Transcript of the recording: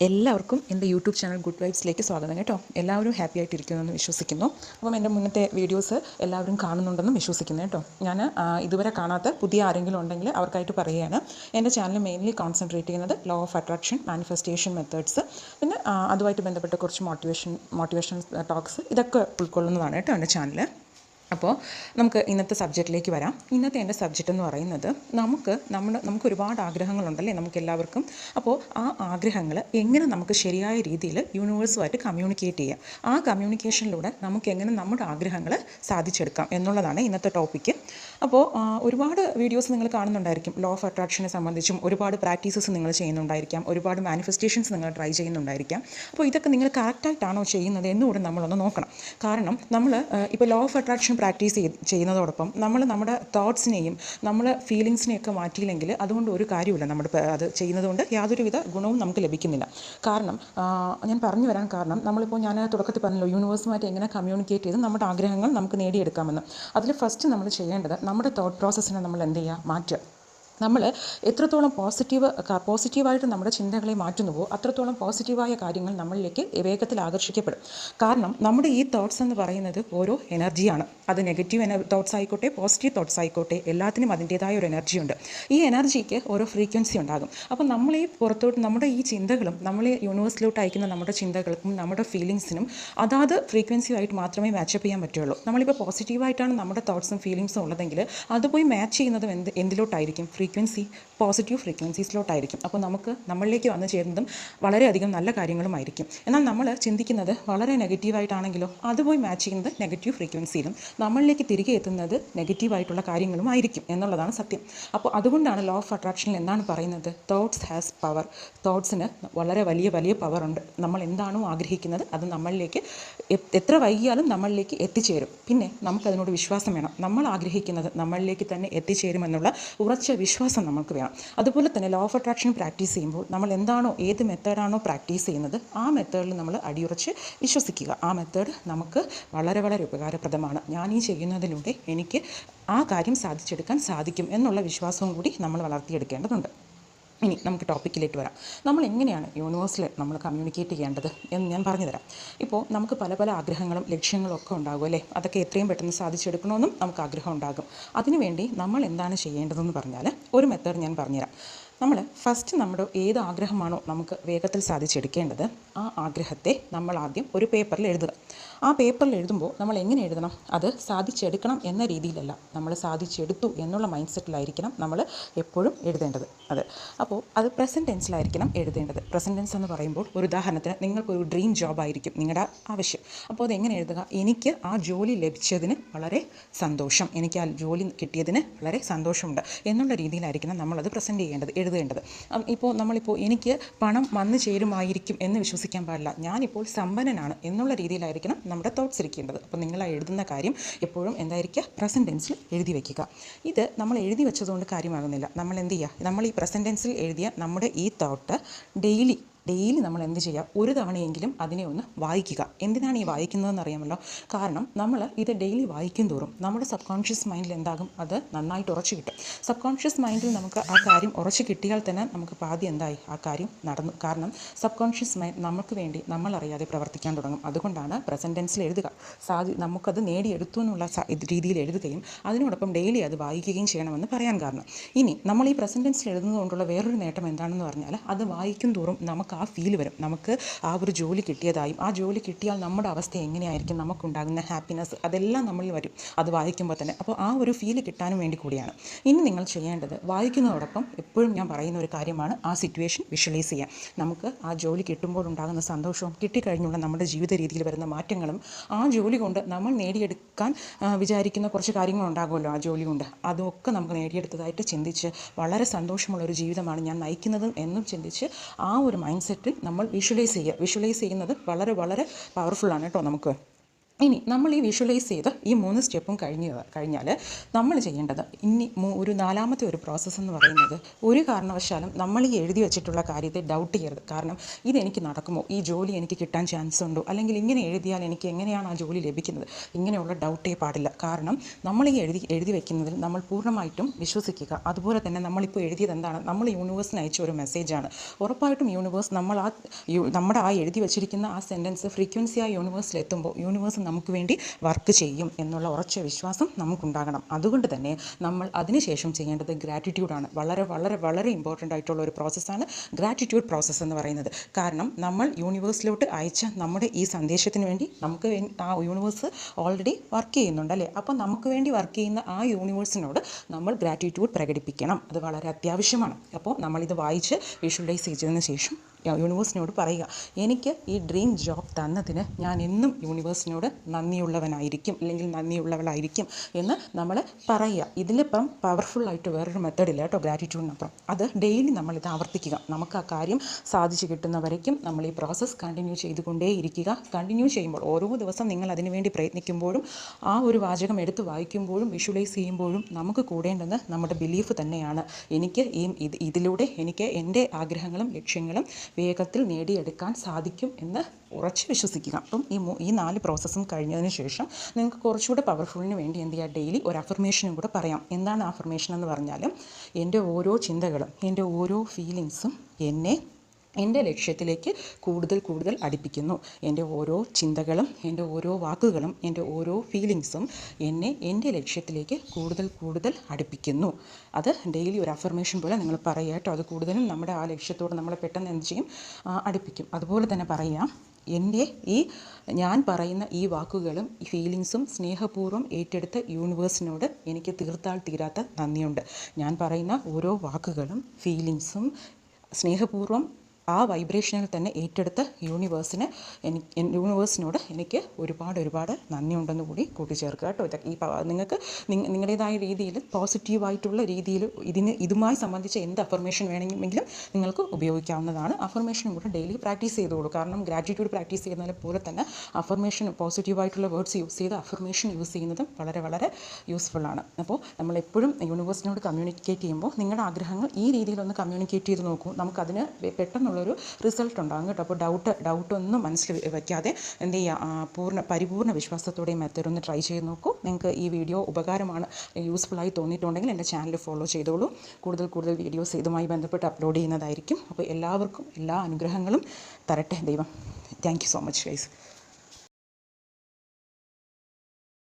എല്ലാവർക്കും എന്റെ YouTube channel good വൈബ്സിലേക്ക് സ്വാഗതം കേട്ടോ. എല്ലാവരും ഹാപ്പി ആയിട്ടിരിക്കുമെന്ന് വിശ്വസിക്കുന്നു. അപ്പം എന്റെ മുന്നത്തെ വീഡിയോസ് എല്ലാവരും കാണുന്നുണ്ടെന്ന് വിശ്വസിക്കുന്നു കേട്ടോ. ഞാൻ ഇതുവരെ കാണാത്ത പുതിയ ആരെങ്കിലും ഉണ്ടെങ്കിൽ അവർക്കായിട്ട് പറയുകയാണ്. എന്റെ ചാനൽ മെയിൻലി കോൺസെൻട്രേറ്റ് ചെയ്യുന്നത് law of attraction manifestation methods പിന്നെ അതുമായിട്ട് ബന്ധപ്പെട്ട കുറച്ച് മോട്ടിവേഷൻ മോട്ടിവേഷൻ ടോക്സ് ഇതൊക്കെ ഉൾക്കൊള്ളുന്നതാണ് കേട്ടോ എന്റെ ചാനൽ അപ്പോൾ നമുക്ക് ഇന്നത്തെ സബ്ജക്റ്റിലേക്ക് വരാം. ഇന്നത്തെ എന്റെ സബ്ജക്റ്റ് എന്ന് പറയുന്നത് നമുക്ക് നമ്മൾ നമുക്ക് ഒരുപാട് ആഗ്രഹങ്ങളുണ്ടല്ലേ നമുക്ക് എല്ലാവർക്കും അപ്പോൾ ആ ആഗ്രഹങ്ങൾ എങ്ങനെ നമുക്ക് ശരിയായ രീതിയിൽ യൂണിവേഴ്സുമായിട്ട് കമ്മ്യൂണിക്കേറ്റ് ചെയ്യാം. ആ കമ്മ്യൂണിക്കേഷനിലൂടെ നമുക്ക് എങ്ങനെ നമ്മുടെ ആഗ്രഹങ്ങൾ സാധിച്ചെടുക്കാം എന്നുള്ളതാണ് ഇന്നത്തെ ടോപ്പിക്ക് അപ്പോൾ ഒരുപാട് വീഡിയോസ് നിങ്ങൾ കാണുന്നുണ്ടായിരിക്കും. ലോ ഓഫ് അട്രാക്ഷനെ സംബന്ധിച്ചും ഒരുപാട് പ്രാക്ടീസസ് നിങ്ങൾ ചെയ്യുന്നുണ്ടായിരിക്കാം. ഒരുപാട് മാനിഫെസ്റ്റേഷൻസ് നിങ്ങൾ ട്രൈ ചെയ്യുന്നുണ്ടായിരിക്കാം. അപ്പോൾ ഇതൊക്കെ നിങ്ങൾ കറക്റ്റായിട്ടാണോ ചെയ്യുന്നത് എന്നുകൂടെ നമ്മളൊന്ന് നോക്കണം. കാരണം നമ്മൾ ഇപ്പോൾ ലോ ഓഫ് അട്രാക്ഷൻ പ്രാക്ടീസ് ചെയ്ത് ചെയ്യുന്നതോടൊപ്പം നമ്മൾ നമ്മുടെ തോട്ട്സിനെയും നമ്മൾ ഫീലിങ്സിനെയൊക്കെ മാറ്റിയില്ലെങ്കിൽ അതുകൊണ്ട് ഒരു കാര്യമില്ല നമ്മുടെ അത് ചെയ്യുന്നതുകൊണ്ട് യാതൊരുവിധ ഗുണവും നമുക്ക് ലഭിക്കുന്നില്ല. കാരണം ഞാൻ പറഞ്ഞു വരാൻ കാരണം നമ്മളിപ്പോൾ ഞാൻ തുടക്കത്തിൽ പറഞ്ഞല്ലോ യൂണിവേഴ്സുമായിട്ട് എങ്ങനെ കമ്മ്യൂണിക്കേറ്റ് ചെയ്ത് നമ്മുടെ ആഗ്രഹങ്ങൾ നമുക്ക് നേടിയെടുക്കാമെന്ന്. അതിൽ ഫസ്റ്റ് നമ്മൾ ചെയ്യേണ്ടത് നമ്മുടെ തോട്ട് പ്രോസസ്സിനെ നമ്മൾ എന്ത് ചെയ്യുക? മാറ്റുക. നമ്മൾ എത്രത്തോളം പോസിറ്റീവ് പോസിറ്റീവായിട്ട് നമ്മുടെ ചിന്തകളെ മാറ്റുന്നുവോ അത്രത്തോളം പോസിറ്റീവായ കാര്യങ്ങൾ നമ്മളിലേക്ക് വേഗത്തിൽ ആകർഷിക്കപ്പെടും. കാരണം നമ്മുടെ ഈ തോട്ട്സ് എന്ന് പറയുന്നത് ഓരോ എനർജിയാണ് അത് നെഗറ്റീവ് എന തോട്ട്സ് ആയിക്കോട്ടെ പോസിറ്റീവ് തോട്ട്സ് ആയിക്കോട്ടെ എല്ലാത്തിനും അതിന്റേതായ ഒരു എനർജി ഉണ്ട്. ഈ എനർജിക്ക് ഓരോ ഫ്രീക്വൻസി ഉണ്ടാകും. അപ്പോൾ നമ്മൾ ഈ പുറത്തോട്ട് നമ്മുടെ ഈ ചിന്തകളും നമ്മളെ യൂണിവേഴ്സിലോട്ട് അയക്കുന്ന നമ്മുടെ ചിന്തകൾക്കും നമ്മുടെ ഫീലിങ്സിനും അതാത് ഫ്രീക്വൻസിയുമായിട്ട് മാത്രമേ മാച്ചപ്പ് ചെയ്യാൻ പറ്റുള്ളൂ. നമ്മളിപ്പോൾ പോസിറ്റീവായിട്ടാണ് നമ്മുടെ തോട്ട്സും ഫീലിങ്സും ഉള്ളതെങ്കിൽ അത് പോയി മാച്ച് ചെയ്യുന്നതും എന്ത് എന്തിലോട്ടായിരിക്കും? ഫ്രീക്വൻസി പോസിറ്റീവ് ഫ്രീക്വൻസീസിലോട്ടായിരിക്കും അപ്പോൾ നമുക്ക് നമ്മളിലേക്ക് വന്നു ചേരുന്നതും വളരെയധികം നല്ല കാര്യങ്ങളുമായിരിക്കും. എന്നാൽ നമ്മൾ ചിന്തിക്കുന്നത് വളരെ നെഗറ്റീവായിട്ടാണെങ്കിലോ അത് പോയി മാച്ച് ചെയ്യുന്നത് നെഗറ്റീവ് ഫ്രീക്വൻസിയിലും നമ്മളിലേക്ക് തിരികെ എത്തുന്നത് നെഗറ്റീവായിട്ടുള്ള കാര്യങ്ങളും ആയിരിക്കും എന്നുള്ളതാണ് സത്യം. അപ്പോൾ അതുകൊണ്ടാണ് ലോ ഓഫ് അട്രാക്ഷനിൽ എന്താണ് പറയുന്നത്? തോട്ട്സ് ഹാസ് പവർ തോട്ട്സിന് വളരെ വലിയ വലിയ പവറുണ്ട് നമ്മൾ എന്താണോ ആഗ്രഹിക്കുന്നത് അത് നമ്മളിലേക്ക് എത്ര വൈകിയാലും നമ്മളിലേക്ക് എത്തിച്ചേരും. പിന്നെ നമുക്കതിനോട് വിശ്വാസം വേണം. നമ്മൾ ആഗ്രഹിക്കുന്നത് നമ്മളിലേക്ക് തന്നെ എത്തിച്ചേരുമെന്നുള്ള ഉറച്ച വിശ്വാസം നമുക്ക് വേണം. അതുപോലെ തന്നെ ലോ ഓഫ് അട്രാക്ഷൻ പ്രാക്ടീസ് ചെയ്യുമ്പോൾ നമ്മൾ എന്താണോ ഏത് മെത്തേഡാണോ പ്രാക്ടീസ് ചെയ്യുന്നത് ആ മെത്തേഡിൽ നമ്മൾ അടിയുറച്ച് വിശ്വസിക്കുക. ആ മെത്തേഡ് നമുക്ക് വളരെ വളരെ ഉപകാരപ്രദമാണ്. ഞാൻ ഈ ചെയ്യുന്നതിലൂടെ എനിക്ക് ആ കാര്യം സാധിച്ചെടുക്കാൻ സാധിക്കും എന്നുള്ള വിശ്വാസവും കൂടി നമ്മൾ വളർത്തിയെടുക്കേണ്ടതുണ്ട്. ഇനി നമുക്ക് ടോപ്പിക്കിലേക്ക് വരാം. നമ്മൾ എങ്ങനെയാണ് യൂണിവേഴ്സിൽ നമ്മൾ കമ്മ്യൂണിക്കേറ്റ് ചെയ്യേണ്ടത് എന്ന് ഞാൻ പറഞ്ഞുതരാം. ഇപ്പോൾ നമുക്ക് പല പല ആഗ്രഹങ്ങളും ലക്ഷ്യങ്ങളും ഒക്കെ ഉണ്ടാകും അല്ലേ? അതൊക്കെ എത്രയും പെട്ടെന്ന് സാധിച്ചെടുക്കണമെന്നും നമുക്ക് ആഗ്രഹം ഉണ്ടാകും. അതിനുവേണ്ടി നമ്മൾ എന്താണ് ചെയ്യേണ്ടതെന്ന് പറഞ്ഞാൽ ഒരു മെത്തേഡ് ഞാൻ പറഞ്ഞുതരാം. നമ്മൾ ഫസ്റ്റ് നമ്മുടെ ഏത് ആഗ്രഹമാണോ നമുക്ക് വേഗത്തിൽ സാധിച്ചെടുക്കേണ്ടത് ആ ആഗ്രഹത്തെ നമ്മൾ ആദ്യം ഒരു പേപ്പറിൽ എഴുതുക. ആ പേപ്പറിൽ എഴുതുമ്പോൾ നമ്മൾ എങ്ങനെ എഴുതണം? അത് സാധിച്ചെടുക്കണം എന്ന രീതിയിലല്ല. നമ്മൾ സാധിച്ചെടുത്തു എന്നുള്ള മൈൻഡ് സെറ്റിലായിരിക്കണം നമ്മൾ എപ്പോഴും എഴുതേണ്ടത്. അത്. അപ്പോൾ അത് പ്രസന്റ് ടെൻസിലായിരിക്കണം എഴുതേണ്ടത്. പ്രസന്റ് ടെൻസ് എന്ന് പറയുമ്പോൾ ഒരു ഉദാഹരണത്തിന് നിങ്ങൾക്കൊരു ഡ്രീം ജോബ് ആയിരിക്കും നിങ്ങളുടെ ആവശ്യം. അപ്പോൾ അതെങ്ങനെ എഴുതുക? എനിക്ക് ആ ജോലി ലഭിച്ചതിന് വളരെ സന്തോഷം. എനിക്ക് ആ ജോലി കിട്ടിയതിന് വളരെ സന്തോഷമുണ്ട് എന്നുള്ള രീതിയിലായിരിക്കണം നമ്മളത് പ്രസന്റ് ചെയ്യേണ്ടത് എഴുതേണ്ടത്. ഇപ്പോൾ നമ്മളിപ്പോൾ എനിക്ക് പണം വന്നു ചേരുമായിരിക്കും എന്ന് വിശ്വസിക്കാൻ പാടില്ല. ഞാനിപ്പോൾ സമ്പന്നനാണ് എന്നുള്ള രീതിയിലായിരിക്കണം നമ്മുടെ തോട്ട്സ് ഇരിക്കേണ്ടത്. അപ്പോൾ നിങ്ങൾ എഴുതുന്ന കാര്യം എപ്പോഴും എന്തായിരിക്കുക? പ്രസന്റ് ടെൻസിൽ എഴുതി വയ്ക്കുക ഇത് നമ്മൾ എഴുതി വെച്ചതുകൊണ്ട് കാര്യമാകുന്നില്ല. നമ്മൾ എന്ത് ചെയ്യുക? നമ്മൾ ഈ പ്രസന്റ് ടെൻസിൽ എഴുതിയ നമ്മുടെ ഈ തോട്ട് ഡെയിലി ഡെയിലി നമ്മൾ എന്ത് ചെയ്യുക? ഒരു തവണയെങ്കിലും അതിനെ ഒന്ന് വായിക്കുക. എന്തിനാണ് ഈ വായിക്കുന്നതെന്ന് അറിയാമല്ലോ? കാരണം നമ്മൾ ഇത് ഡെയിലി വായിക്കും തോറും നമ്മുടെ സബ് കോൺഷ്യസ് മൈൻഡിൽ എന്താകും? അത് നന്നായിട്ട് ഉറച്ചു കിട്ടും. സബ് കോൺഷ്യസ് മൈൻഡിൽ നമുക്ക് ആ കാര്യം ഉറച്ചു കിട്ടിയാൽ തന്നെ നമുക്ക് പാതി എന്തായി? ആ കാര്യം നടന്നു. കാരണം സബ് കോൺഷ്യസ് മൈൻഡ് നമുക്ക് വേണ്ടി നമ്മൾ അറിയാതെ പ്രവർത്തിക്കാൻ തുടങ്ങും. അതുകൊണ്ടാണ് പ്രസന്റ് ടെൻസിൽ എഴുതുക. സാധി നമുക്കത് നേടിയെടുത്തു എന്നുള്ള രീതിയിൽ എഴുതുകയും അതിനോടൊപ്പം ഡെയിലി അത് വായിക്കുകയും ചെയ്യണമെന്ന് പറയാൻ കാരണം. ഇനി നമ്മൾ ഈ പ്രസന്റ് ടെൻസിൽ എഴുതുന്നതുകൊണ്ടുള്ള വേറൊരു നേട്ടം എന്താണെന്ന് പറഞ്ഞാൽ അത് വായിക്കും തോറും നമുക്ക് ആ ഫീൽ വരും. നമുക്ക് ആ ഒരു ജോലി കിട്ടിയതായും ആ ജോലി കിട്ടിയാൽ നമ്മുടെ അവസ്ഥ എങ്ങനെയായിരിക്കും നമുക്കുണ്ടാകുന്ന ഹാപ്പിനെസ് അതെല്ലാം നമ്മളിൽ വരും. അത് വായിക്കുമ്പോൾ തന്നെ. അപ്പോൾ ആ ഒരു ഫീൽ കിട്ടാനും വേണ്ടി കൂടിയാണ്. ഇനി നിങ്ങൾ ചെയ്യേണ്ടത് വായിക്കുന്നതോടൊപ്പം എപ്പോഴും ഞാൻ പറയുന്ന ഒരു കാര്യമാണ് ആ സിറ്റുവേഷൻ വിഷ്വലൈസ് ചെയ്യാം നമുക്ക് ആ ജോലി കിട്ടുമ്പോൾ ഉണ്ടാകുന്ന സന്തോഷവും കിട്ടിക്കഴിഞ്ഞുള്ള നമ്മുടെ ജീവിത രീതിയിൽ വരുന്ന മാറ്റങ്ങളും ആ ജോലി കൊണ്ട് നമ്മൾ നേടിയെടുക്കാൻ വിചാരിക്കുന്ന കുറച്ച് കാര്യങ്ങളുണ്ടാകുമല്ലോ ആ ജോലി കൊണ്ട്. അതൊക്കെ നമുക്ക് നേടിയെടുത്തതായിട്ട് ചിന്തിച്ച് വളരെ സന്തോഷമുള്ള ഒരു ജീവിതമാണ് ഞാൻ നയിക്കുന്നത് എന്നും ചിന്തിച്ച് ആ ഒരു മൈൻഡ് സെറ്റിൽ നമ്മൾ വിഷ്വലൈസ് ചെയ്യുക. വിഷ്വലൈസ് ചെയ്യുന്നത് വളരെ വളരെ പവർഫുള്ളാണ് കേട്ടോ നമുക്ക്. ഇനി നമ്മൾ ഈ വിഷ്വലൈസ് ചെയ്ത് ഈ മൂന്ന് സ്റ്റെപ്പും കഴിഞ്ഞ കഴിഞ്ഞാൽ നമ്മൾ ചെയ്യേണ്ടത് ഇനി ഒരു നാലാമത്തെ ഒരു പ്രോസസ്സ് എന്ന് പറയുന്നത് ഒരു കാരണവശാലും നമ്മൾ ഈ എഴുതി വെച്ചിട്ടുള്ള കാര്യത്തെ ഡൗട്ട് ചെയ്യരുത്. കാരണം ഇതെനിക്ക് നടക്കുമോ? ഈ ജോലി എനിക്ക് കിട്ടാൻ ചാൻസ് ഉണ്ടോ? അല്ലെങ്കിൽ ഇങ്ങനെ എഴുതിയാൽ എനിക്ക് എങ്ങനെയാണ് ആ ജോലി ലഭിക്കുന്നത്? ഇങ്ങനെയുള്ള ഡൗട്ടേ പാടില്ല. കാരണം നമ്മൾ ഈ എഴുതി എഴുതി വെക്കുന്നതിൽ നമ്മൾ പൂർണമായിട്ടും വിശ്വസിക്കുക. അതുപോലെ തന്നെ നമ്മളിപ്പോൾ എഴുതിയത് എന്താണ്? നമ്മൾ യൂണിവേഴ്സിന് അയച്ച ഒരു മെസ്സേജാണ് ഉറപ്പായിട്ടും യൂണിവേഴ്സ് നമ്മൾ ആ നമ്മുടെ ആ എഴുതി വെച്ചിരിക്കുന്ന ആ സെന്റൻസ് ഫ്രീക്വൻസി ആ യൂണിവേഴ്സിൽ എത്തുമ്പോൾ യൂണിവേഴ്സ് നമുക്ക് വേണ്ടി വർക്ക് ചെയ്യും എന്നുള്ള ഉറച്ച വിശ്വാസം നമുക്കുണ്ടാകണം. അതുകൊണ്ട് തന്നെ നമ്മൾ അതിനുശേഷം ചെയ്യേണ്ടത് ഗ്രാറ്റിറ്റ്യൂഡാണ് വളരെ വളരെ വളരെ ഇമ്പോർട്ടന്റ് ആയിട്ടുള്ള ഒരു പ്രോസസ്സാണ് ഗ്രാറ്റിറ്റ്യൂഡ് പ്രോസസ്സ് എന്ന് പറയുന്നത്. കാരണം നമ്മൾ യൂണിവേഴ്സിലോട്ട് അയച്ച നമ്മുടെ ഈ സന്ദേശത്തിന് വേണ്ടി നമുക്ക് ആ യൂണിവേഴ്സ് ഓൾറെഡി വർക്ക് ചെയ്യുന്നുണ്ട് അല്ലേ? അപ്പോൾ നമുക്ക് വേണ്ടി വർക്ക് ചെയ്യുന്ന ആ യൂണിവേഴ്സിനോട് നമ്മൾ ഗ്രാറ്റിറ്റ്യൂഡ് പ്രകടിപ്പിക്കണം. അത് വളരെ അത്യാവശ്യമാണ്. അപ്പോൾ നമ്മളിത് വായിച്ച് വിഷ്വലൈസ് ചെയ്തതിന് ശേഷം യൂണിവേഴ്സിനോട് പറയുക എനിക്ക് ഈ ഡ്രീം ജോബ് തന്നതിന് ഞാൻ എന്നും യൂണിവേഴ്സിനോട് നന്ദിയുള്ളവനായിരിക്കും അല്ലെങ്കിൽ നന്ദിയുള്ളവളായിരിക്കും എന്ന് നമ്മൾ പറയുക. ഇതിലിപ്പം പവർഫുള്ളായിട്ട് വേറൊരു മെത്തേഡില്ല കേട്ടോ ഗ്രാറ്റിറ്റ്യൂഡിനപ്പുറം അത് ഡെയിലി നമ്മളിത് ആവർത്തിക്കുക. നമുക്ക് ആ കാര്യം സാധിച്ചു കിട്ടുന്നവരേക്കും നമ്മൾ ഈ പ്രോസസ്സ് കണ്ടിന്യൂ ചെയ്തുകൊണ്ടേയിരിക്കുക. കണ്ടിന്യൂ ചെയ്യുമ്പോൾ ഓരോ ദിവസം നിങ്ങൾ അതിനുവേണ്ടി പ്രയത്നിക്കുമ്പോഴും ആ ഒരു വാചകം എടുത്ത് വായിക്കുമ്പോഴും വിഷ്വലൈസ് ചെയ്യുമ്പോഴും നമുക്ക് കൂടേണ്ടത് നമ്മുടെ ബിലീഫ് തന്നെയാണ്. എനിക്ക് ഈ ഇതിലൂടെ എനിക്ക് എന്റെ ആഗ്രഹങ്ങളും ലക്ഷ്യങ്ങളും വേഗത്തിൽ നേടിയെടുക്കാൻ സാധിക്കും എന്ന് ഉറച്ച് വിശ്വസിക്കുക. അപ്പം ഈ ഈ നാല് പ്രോസസ്സും കഴിഞ്ഞതിന് ശേഷം നിങ്ങൾക്ക് കുറച്ചുകൂടെ പവർഫുള്ളിന് വേണ്ടി എന്ത് ചെയ്യുക ഡെയിലി ഒരു അഫർമേഷനും കൂടെ പറയാം. എന്താണ് അഫർമേഷൻ എന്ന് പറഞ്ഞാൽ എന്റെ ഓരോ ചിന്തകളും എന്റെ ഓരോ ഫീലിങ്സും എന്നെ എന്റെ ലക്ഷ്യത്തിലേക്ക് കൂടുതൽ കൂടുതൽ അടുപ്പിക്കുന്നു. എന്റെ ഓരോ ചിന്തകളും എന്റെ ഓരോ വാക്കുകളും എന്റെ ഓരോ ഫീലിങ്സും എന്നെ എന്റെ ലക്ഷ്യത്തിലേക്ക് കൂടുതൽ കൂടുതൽ അടുപ്പിക്കുന്നു. അത് ഡെയിലി ഒരു അഫർമേഷൻ പോലെ നിങ്ങൾ പറയുക കേട്ടോ. അത് കൂടുതലും നമ്മുടെ ആ ലക്ഷ്യത്തോട് നമ്മളെ പെട്ടെന്ന് എന്ത് ചെയ്യും? അടുപ്പിക്കും. അതുപോലെ തന്നെ പറയാം എന്റെ ഈ ഞാൻ പറയുന്ന ഈ വാക്കുകളും ഈ ഫീലിങ്സും സ്നേഹപൂർവം ഏറ്റെടുത്ത യൂണിവേഴ്സിനോട് എനിക്ക് തീർത്താൽ തീരാത്ത നന്ദിയുണ്ട്. ഞാൻ പറയുന്ന ഓരോ വാക്കുകളും ഫീലിങ്സും സ്നേഹപൂർവം ആ വൈബ്രേഷനിൽ തന്നെ ഏറ്റെടുത്ത യൂണിവേഴ്സിന് എനിക്ക് യൂണിവേഴ്സിനോട് എനിക്ക് ഒരുപാട് ഒരുപാട് നന്ദിയുണ്ടെന്ന് കൂടി കൂട്ടിച്ചേർക്കുക കേട്ടോ. ഇതൊക്കെ ഈ നിങ്ങൾക്ക് നിങ്ങ- നിങ്ങളുടേതായ രീതിയിൽ പോസിറ്റീവായിട്ടുള്ള രീതിയിൽ ഇതിന് ഇതുമായി സംബന്ധിച്ച് എന്ത് അഫർമേഷൻ വേണമെങ്കിലും നിങ്ങൾക്ക് ഉപയോഗിക്കാവുന്നതാണ്. അഫർമേഷനും കൂടെ ഡെയിലി പ്രാക്ടീസ് ചെയ്തോളൂ കാരണം ഗ്രാറ്റിറ്റ്യൂഡ് പ്രാക്ടീസ് ചെയ്യുന്നതിനെ പോലെ തന്നെ അഫർമേഷൻ പോസിറ്റീവായിട്ടുള്ള വേർഡ്സ് യൂസ് ചെയ്ത് അഫർമേഷൻ യൂസ് ചെയ്യുന്നതും വളരെ വളരെ യൂസ്ഫുള്ളാണ് അപ്പോൾ നമ്മളെപ്പോഴും യൂണിവേഴ്സിനോട് കമ്മ്യൂണിക്കേറ്റ് ചെയ്യുമ്പോൾ നിങ്ങളുടെ ആഗ്രഹങ്ങൾ ഈ രീതിയിലൊന്ന് കമ്മ്യൂണിക്കേറ്റ് ചെയ്ത് നോക്കൂ. നമുക്കതിന് വെ- പെട്ടെന്നുള്ളൊരു റിസൾട്ട് ഉണ്ടാകും കേട്ടോ. അപ്പോൾ ഡൗട്ട് ഡൗട്ടൊന്നും മനസ്സിൽ വയ്ക്കാതെ എന്ത് ചെയ്യുക പൂർണ പരിപൂർണ വിശ്വാസത്തോടെ മെത്തേഡ് ഒന്ന് ട്രൈ ചെയ്ത് നോക്കൂ. നിങ്ങൾക്ക് ഈ വീഡിയോ ഉപകാരമാണ് യൂസ്ഫുള്ളായി തോന്നിയിട്ടുണ്ടെങ്കിൽ എന്റെ ചാനൽ ഫോളോ ചെയ്തോളൂ. കൂടുതൽ കൂടുതൽ വീഡിയോസ് ഇതുമായി ബന്ധപ്പെട്ട് അപ്ലോഡ് ചെയ്യുന്നതായിരിക്കും. അപ്പോൾ എല്ലാവർക്കും എല്ലാ അനുഗ്രഹങ്ങളും തരട്ടെ ദൈവം. Thank so much guys